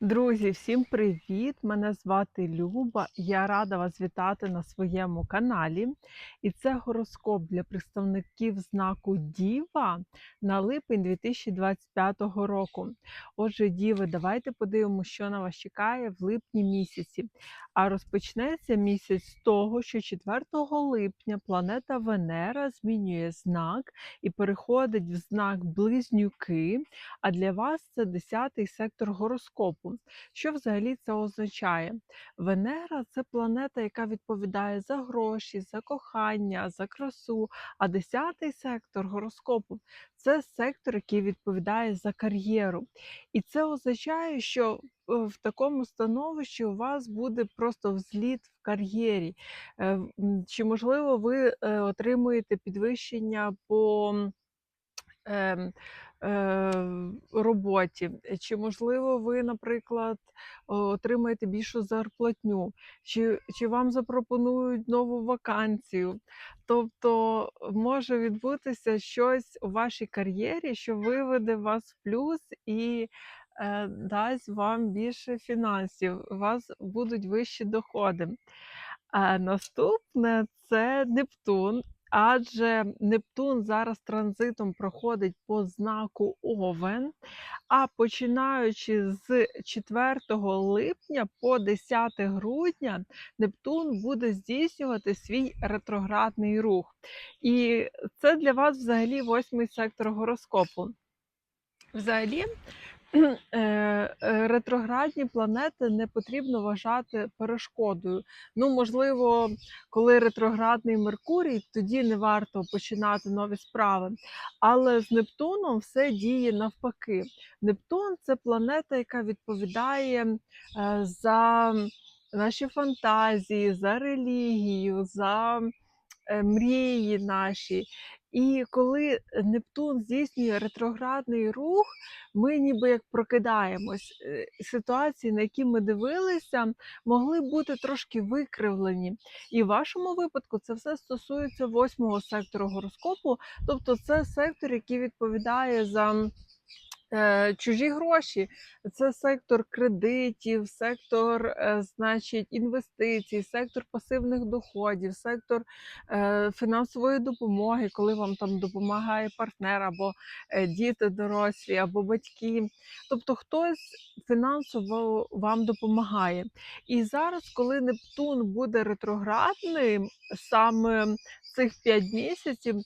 Друзі, всім привіт! Мене звати Люба. Я рада вас вітати на своєму каналі. І це гороскоп для представників знаку Діва на липень 2025 року. Отже, Діви, давайте подивимося, що на вас чекає в липні місяці. А розпочнеться місяць з того, що 4 липня планета Венера змінює знак і переходить в знак Близнюки. А для вас це 10-й сектор гороскопу. Що взагалі це означає? Венера це планета, яка відповідає за гроші, за кохання, за красу. А 10-й сектор гороскопу це сектор, який відповідає за кар'єру. І це означає, що е, в такому становищі у вас буде просто взліт в кар'єрі. Е, Чи можливо ви е, отримуєте підвищення по ем, роботі? Чи можливо ви, наприклад, отримаєте більшу зарплатню, чи, чи вам запропонують нову вакансію? Тобто може відбутися щось у вашій кар'єрі, що виведе вас в плюс і е, дасть вам більше фінансів, у вас будуть вищі доходи. А наступне це Нептун. Адже Нептун зараз транзитом проходить по знаку Овен, а починаючи з 4 липня по 10 грудня Нептун буде здійснювати свій ретроградний рух. І це для вас взагалі восьмий сектор гороскопу. Взагалі, ретроградні планети не потрібно вважати перешкодою. Ну, можливо, коли ретроградний Меркурій, тоді не варто починати нові справи. Але з Нептуном все діє навпаки. Нептун це планета, яка відповідає е, за наші фантазії, за релігію, за е, мрії наші. І коли Нептун здійснює ретроградний рух, ми ніби як прокидаємось. Е, Ситуації, на які ми дивилися, могли бути трошки викривлені. І в вашому випадку це все стосується восьмого сектору гороскопу, тобто це сектор, який відповідає за. Е, Чужі гроші, це сектор кредитів, сектор, е, значить, інвестицій, сектор пасивних доходів, сектор е, фінансової допомоги, коли вам там допомагає партнер або діти дорослі, або батьки. Тобто хтось фінансово вам допомагає. І зараз, коли Нептун буде ретроградним, саме цих 5 місяців,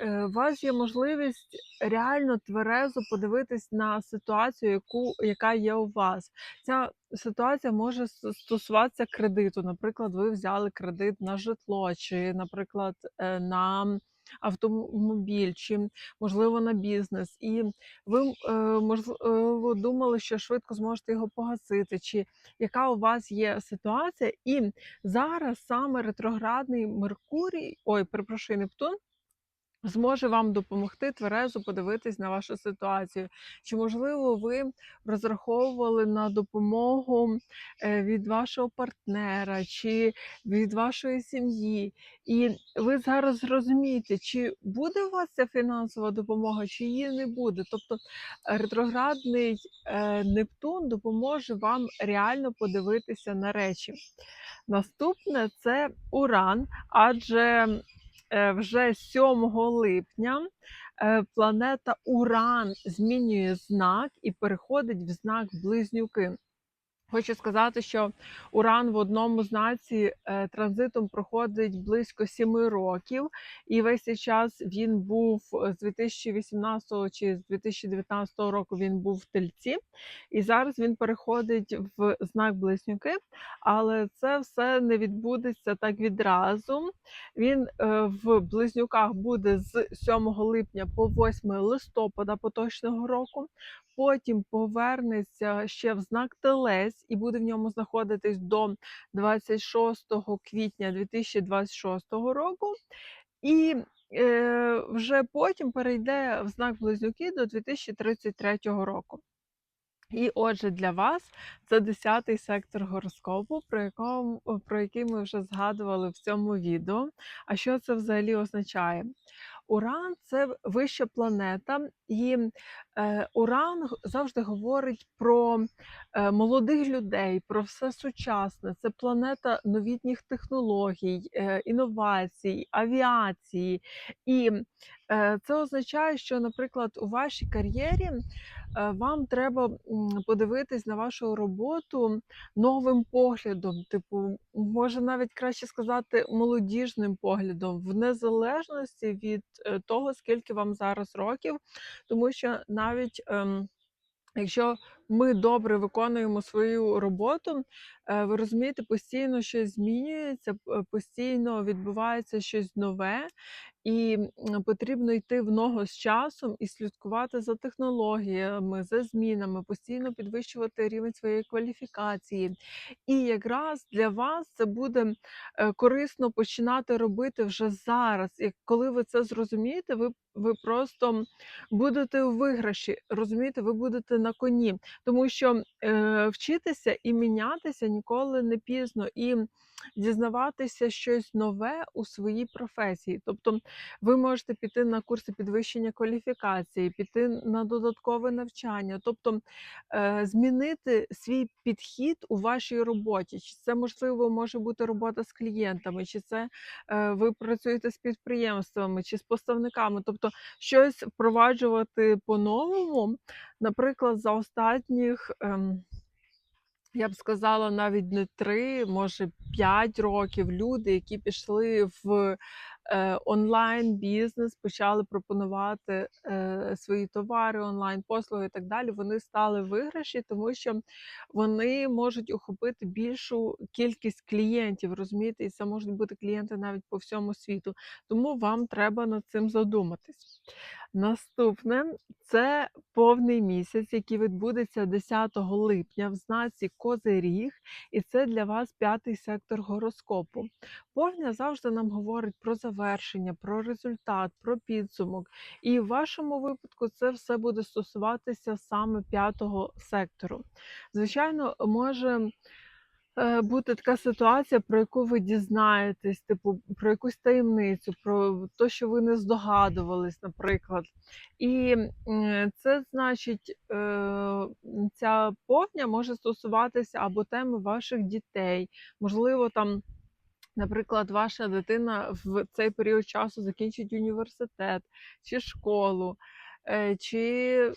е, у вас є можливість реально тверезо подивитись на ситуацію, яку, яка є у вас. Ця ситуація може стосуватися кредиту. Наприклад, ви взяли кредит на житло, чи, наприклад, е, на автомобіль, чи можливо на бізнес, і ви е, можливо думали, що швидко зможете його погасити, чи яка у вас є ситуація, і зараз саме ретроградний Меркурій, ой, перепрошую, Нептун. Зможе вам допомогти тверезо подивитись на вашу ситуацію. Чи можливо ви розраховували на допомогу е, від вашого партнера чи від вашої сім'ї? І ви зараз зрозумієте, чи буде у вас ця фінансова допомога, чи її не буде. Тобто ретроградний е, Нептун допоможе вам реально подивитися на речі. Наступне це Уран, адже вже 7 липня е, планета Уран змінює знак і переходить в знак Близнюки. Хочу сказати, що Уран в одному знаці е, транзитом проходить близько 7 років, і весь цей час він був е, з 2018 чи з 2019 року він був в тельці, і зараз він переходить в знак Близнюки, але це все не відбудеться так відразу. Він е, в близнюках буде з 7 липня по 8 листопада поточного року. Потім повернеться ще в знак Телець і буде в ньому знаходитись до 26 квітня 2026 року. І е, вже потім перейде в знак Близнюки до 2033 року. І отже, для вас це 10-й сектор гороскопу, про, якому, про який ми вже згадували в цьому відео. А що це взагалі означає? Уран це вища планета, і е, Уран завжди говорить про е, молодих людей, про все сучасне. Це планета новітніх технологій, е, інновацій, авіації. І це означає, що, наприклад, у вашій кар'єрі вам треба подивитись на вашу роботу новим поглядом, типу, може навіть краще сказати, молодіжним поглядом, в незалежності від е, того, скільки вам зараз років, тому що навіть. ем, Якщо ми добре виконуємо свою роботу, е, ви розумієте, постійно щось змінюється, постійно відбувається щось нове, і потрібно йти в ногу з часом і слідкувати за технологіями, за змінами, постійно підвищувати рівень своєї кваліфікації. І якраз для вас це буде е, корисно починати робити вже зараз. І коли ви це зрозумієте, ви, ви просто будете у виграші, розумієте, ви будете на коні, тому що е, вчитися і мінятися ніколи не пізно, і дізнаватися щось нове у своїй професії. Тобто ви можете піти на курси підвищення кваліфікації, піти на додаткове навчання, тобто е, змінити свій підхід у вашій роботі. Чи це можливо може бути робота з клієнтами, чи це е, ви працюєте з підприємствами, чи з поставниками, тобто щось впроваджувати по-новому. Наприклад, за останніх. ем, я б сказала, навіть не 3, може 5 років люди, які пішли в е, онлайн-бізнес, почали пропонувати е, свої товари, онлайн-послуги і так далі. Вони стали виграші, тому що вони можуть охопити більшу кількість клієнтів, розумієте, і це можуть бути клієнти навіть по всьому світу. Тому вам треба над цим задуматись. Наступне це повний місяць, який відбудеться 10 липня в знаці Козиріг, і це для вас п'ятий сектор гороскопу. Повня завжди нам говорить про завершення, про результат, про підсумок. І в вашому випадку це все буде стосуватися саме п'ятого сектору. Звичайно, може. Е, Бути така ситуація, про яку ви дізнаєтесь, типу про якусь таємницю, про те, що ви не здогадувались, наприклад. І це значить, е, ця повня може стосуватися або теми ваших дітей, можливо, там. Наприклад, ваша дитина в цей період часу закінчить університет чи школу, е, чи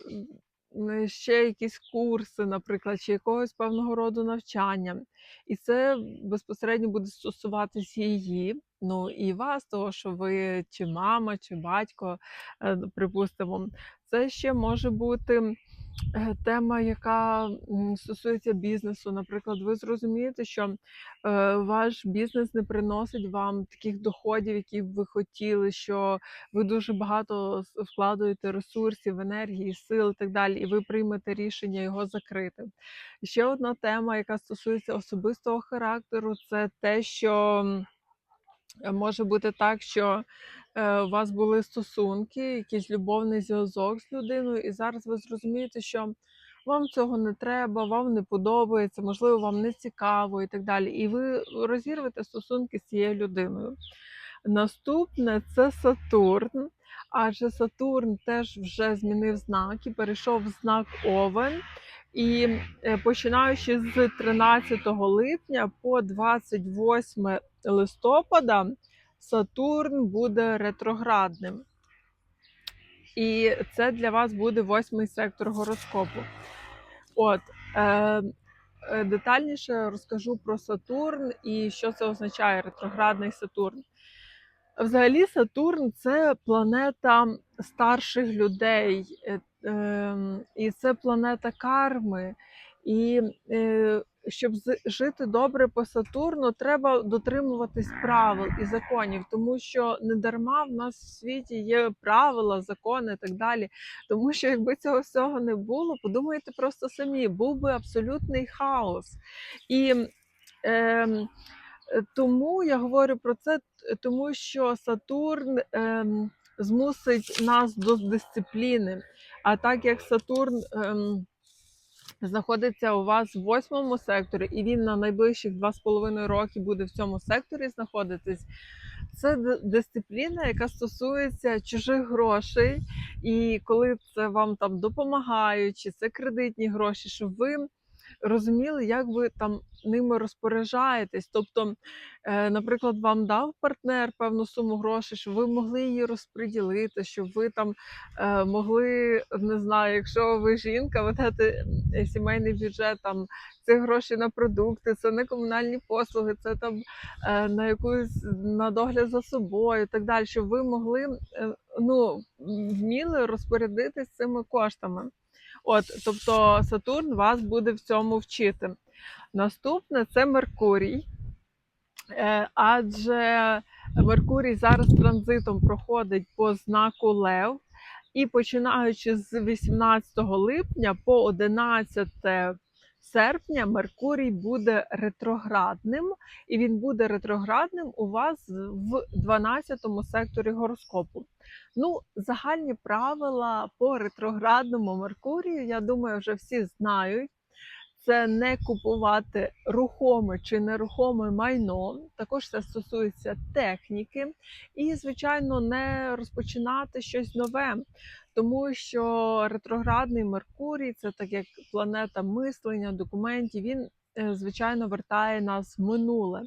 ще якісь курси, наприклад, чи якогось певного роду навчання. І це безпосередньо буде стосуватись її, ну і вас, того, що ви чи мама, чи батько, е, припустимо. Це ще може бути тема, яка стосується бізнесу. Наприклад, ви зрозумієте, що е, ваш бізнес не приносить вам таких доходів, які б ви хотіли, що ви дуже багато вкладаєте ресурсів, енергії, сил і так далі, і ви приймете рішення його закрити. Ще одна тема, яка стосується особистого характеру, це те, що Е, Може бути так, що е, у вас були стосунки, якийсь любовний зв'язок з людиною, і зараз ви зрозумієте, що вам цього не треба, вам не подобається, можливо, вам не цікаво і так далі. І ви розірвете стосунки з цією людиною. Наступне це Сатурн. Адже Сатурн теж вже змінив знак і перейшов в знак Овен. І е, починаючи з 13 липня по 28 листопада Сатурн буде ретроградним. І це для вас буде восьмий сектор гороскопу. От е, е, детальніше розкажу про Сатурн і що це означає ретроградний Сатурн. Взагалі, Сатурн це планета старших людей, е, ем, і це планета карми. І е, щоб жити добре по Сатурну, треба дотримуватись правил і законів, тому що не дарма в нас в світі є правила, закони і так далі. Тому що якби цього всього не було, подумайте просто самі, був би абсолютний хаос. І Е, Тому я говорю про це, тому що Сатурн ем, змусить нас до дисципліни. А так як Сатурн ем, знаходиться у вас в восьмому секторі, і він на найближчих два з половиною роки буде в цьому секторі знаходитись. Це дисципліна, яка стосується чужих грошей, і коли це вам там допомагають, чи це кредитні гроші, щоб ви розуміли, як ви там ними розпоряджаєтесь. Тобто, е, наприклад, вам дав партнер певну суму грошей, щоб ви могли її розподілити, щоб ви там е, могли, не знаю, якщо ви жінка, ведете е, сімейний бюджет, там це гроші на продукти, це на комунальні послуги, це там на якусь на догляд за собою і так далі, щоб ви могли ну, вміли розпорядитись цими коштами. От, тобто Сатурн вас буде в цьому вчити. Наступне це Меркурій. Е, Адже Меркурій зараз транзитом проходить по знаку Лев, і починаючи з 18 липня по 11 серпня Меркурій буде ретроградним, і він буде ретроградним у вас в 12 секторі гороскопу. Ну, загальні правила по ретроградному Меркурію, я думаю, вже всі знають. Це не купувати рухоме чи нерухоме майно. Також це стосується техніки, і, звичайно, не розпочинати щось нове, тому що ретроградний Меркурій це так як планета мислення, документів. Він е, звичайно вертає нас в минуле.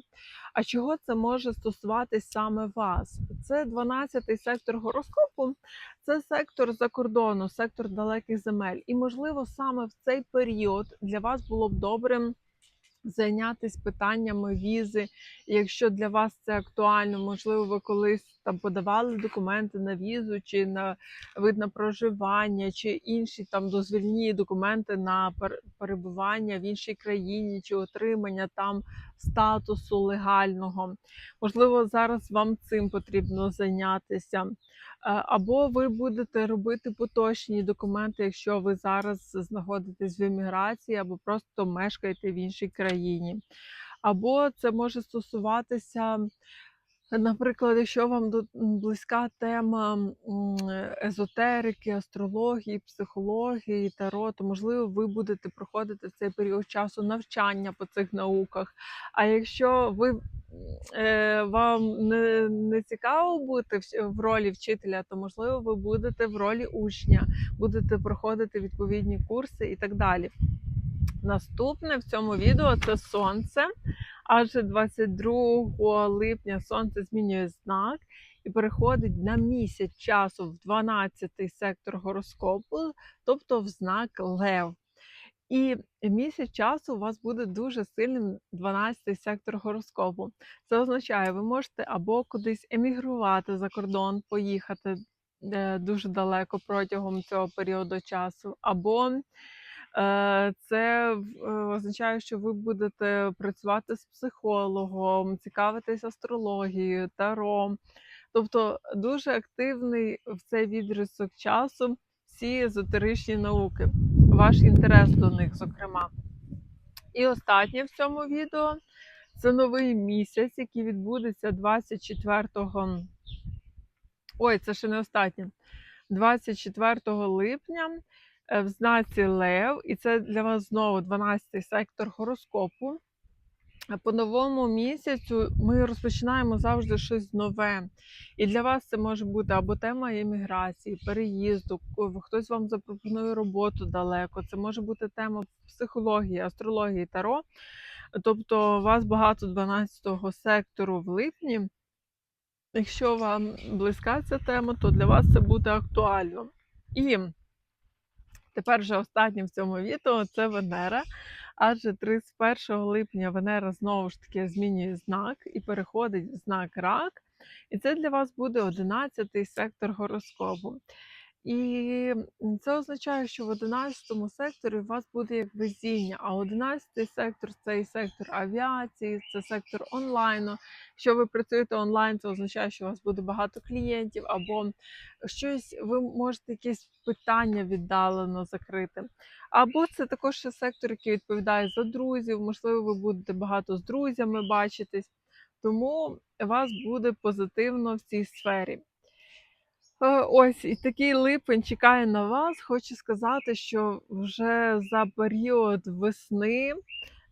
А чого це може стосуватись саме вас? Це 12-й сектор гороскопу, це сектор за кордону, сектор далеких земель. І, можливо, саме в цей період для вас було б добрим зайнятися питаннями візи. Якщо для вас це актуально, можливо, ви колись там подавали документи на візу, чи на вид на проживання, чи інші там дозвільні документи на пер- перебування в іншій країні, чи отримання там статусу легального. Можливо, зараз вам цим потрібно зайнятися. Е, Або ви будете робити поточні документи, якщо ви зараз знаходитесь в еміграції, або просто мешкаєте в іншій країні. Або це може стосуватися, наприклад, якщо вам близька тема езотерики, астрології, психології, таро, то можливо ви будете проходити в цей період часу навчання по цих науках. А якщо ви е, вам не, не цікаво бути в, в ролі вчителя, то можливо ви будете в ролі учня, будете проходити відповідні курси і так далі. Наступне в цьому відео це сонце. Адже 22 липня сонце змінює знак і переходить на місяць часу в 12-й сектор гороскопу, тобто в знак Лев. І місяць часу у вас буде дуже сильним 12-й сектор гороскопу. Це означає, ви можете або кудись емігрувати за кордон, поїхати е, дуже далеко протягом цього періоду часу, або Це е, означає, що ви будете працювати з психологом, цікавитись астрологією, таро. Тобто дуже активний в цей відрізок часу всі езотеричні науки, ваш інтерес до них, зокрема. І останнє в цьому відео це новий місяць, який відбудеться 24 Ой, це ще не останнє. 24 липня е, в знаці Лев, і це для вас знову 12-й сектор гороскопу. По новому місяцю ми розпочинаємо завжди щось нове. І для вас це може бути або тема еміграції, переїзду, хтось вам запропонує роботу далеко. Це може бути тема психології, астрології, таро. Тобто, у вас багато 12-го сектору в липні. Якщо вам близька ця тема, то для вас це буде актуально. І тепер вже останнім в цьому відео це Венера. Адже 31 липня Венера знову ж таки змінює знак і переходить в знак рак. І це для вас буде 11-й сектор гороскопу. І це означає, що в 11 секторі у вас буде як везіння, а 11 сектор це і сектор авіації, це сектор онлайну. Якщо ви працюєте онлайн, це означає, що у вас буде багато клієнтів, або щось ви можете якесь питання віддалено закрити. Або це також ще сектор, який відповідає за друзів. Можливо, ви будете багато з друзями бачитись, тому вас буде позитивно в цій сфері. Е, Ось і такий липень чекає на вас. Хочу сказати, що вже за період весни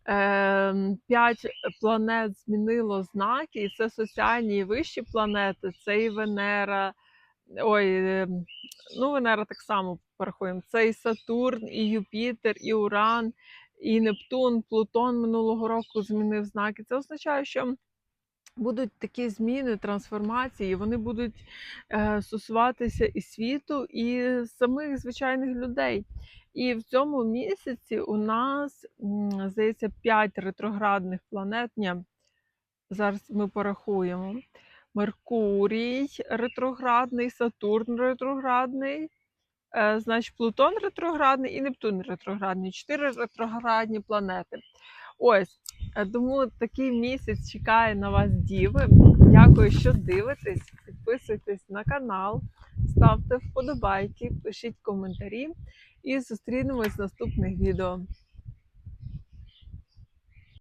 ем, п'ять планет змінило знаки, і це соціальні і вищі планети. Це і Венера. Ой, ем, ну Венера так само порахуємо. Це і Сатурн, і Юпітер, і Уран, і Нептун, Плутон минулого року змінив знаки. Це означає, що будуть такі зміни, трансформації, вони будуть е, стосуватися і світу, і самих звичайних людей. І в цьому місяці у нас, здається, 5 ретроградних планет. Ні, зараз ми порахуємо. Меркурій ретроградний, Сатурн ретроградний, е, значить, Плутон ретроградний і Нептун ретроградний. Чотири ретроградні планети. Ось, тому такий місяць чекає на вас діви. Дякую, що дивитесь. Підписуйтесь на канал, ставте вподобайки, пишіть коментарі і зустрінемось в наступних відео.